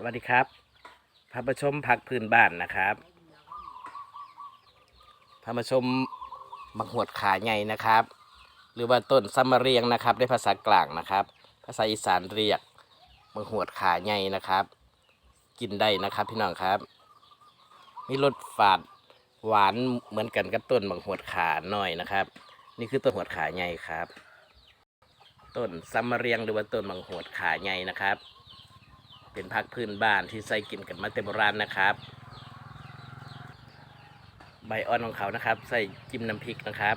สวัสดีครับพามาชมผักพื้นบ้านนะครับพามาชมมังหวดขาใหญ่นะครับ หรือว่าต้นซัมมาเรียงนะครับในภาษากลางนะครับ ภาษาอีสานเรียกมังหวดขาใหญ่นะครับ กินได้นะครับพี่น้องครับ มีรสฝาดหวานเหมือนกันกับต้นมังหวดขาหน่อยนะครับ นี่คือต้นหวดขาใหญ่ครับ ต้นซัมมาเรียงหรือว่าต้นมังหวดขาใหญ่นะครับ เป็นผักพื้นบ้านที่ใส่กินกันมาแต่โบราณนะครับ ใบอ่อนของเขานะครับ ใส่จิ้มน้ำพริกนะครับ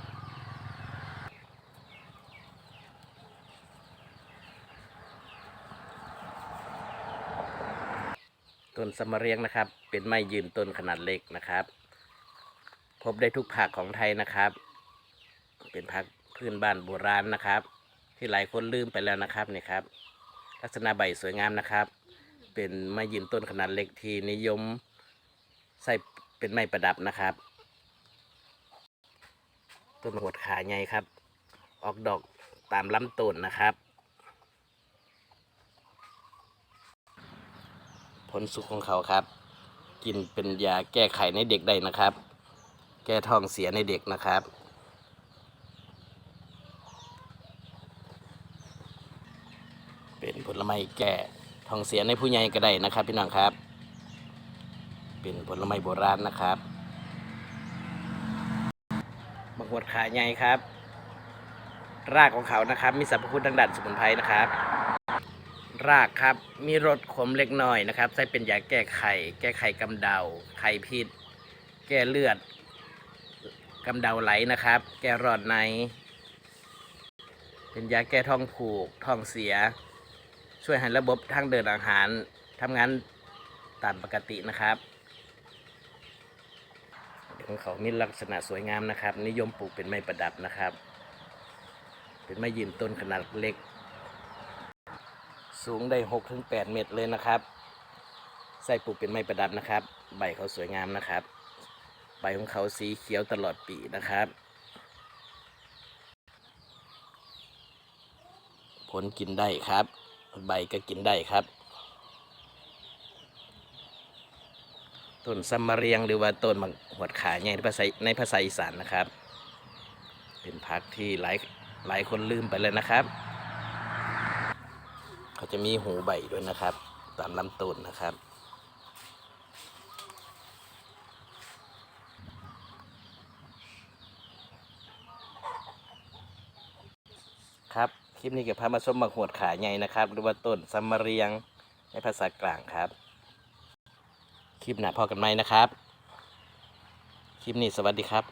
ต้นสมะเรียงนะครับ เป็นไม้ยืนต้นขนาดเล็กนะครับ พบได้ทุกภาคของไทยนะครับ เป็นผักพื้นบ้านโบราณนะครับ ที่หลายคนลืมไปแล้วนะครับนี่ครับ ลักษณะใบสวยงามนะครับ เป็นไม้ยืนต้นขนาดเล็กที่นิยมใส่เป็นไม้ประดับนะครับ ต้นหัวขาใหญ่ครับ ออกดอกตามลำต้นนะครับ ผลสุกของเขาครับ กินเป็นยาแก้ไขในเด็กได้นะครับ แก้ท้องเสียในเด็กนะครับเป็นผลไม้แก้ ท้องเสียในผู้ใหญ่ก็ได้นะครับ พี่น้องครับ เป็นผลไม้โบราณนะครับมะกรูดขาใหญ่ครับ รากของเขานะครับ มีสรรพคุณทางด้านสมุนไพรนะครับ รากครับมีรสขมเล็กน้อยนะครับใช้เป็นยาแก้ไขแก้ไขกำเดาไข้พิษ แก้เลือดกำเดาไหลนะครับ แก้รอดใน เป็นยาแก้ท้องผูก ท้องเสีย ช่วยให้ระบบทางเดินอาหารทำงานตามปกตินะครับของเขามีลักษณะสวยงามนะครับ นิยมปลูกเป็นไม้ประดับนะครับ เป็นไม้ยืนต้นขนาดเล็ก สูงได้6-8ถึง8เมตรเลยนะครับ ใส่ปลูกเป็นไม้ประดับนะครับ ใบเขาสวยงามนะครับ ใบของเขาสีเขียวตลอดปีนะครับ ผลกินได้ครับ ใบก็กินได้ครับ ต้นซัมมาเรียงหรือว่าต้นมังหวดขาใหญ่ในภาษาในภาษาอีสานนะครับ เป็นพักที่หลายหลายคนลืมไปเลยนะครับ เขาจะมีหูใบด้วยนะครับ ตามลำต้นนะครับครับ คลิปนี้เก็บพามาชมบักหวดขาใหญ่นะครับ หรือว่าต้นซัมมาเรียงในภาษากลางครับ คลิปหน้าพอกันไหมนะครับ คลิปนี้สวัสดีครับ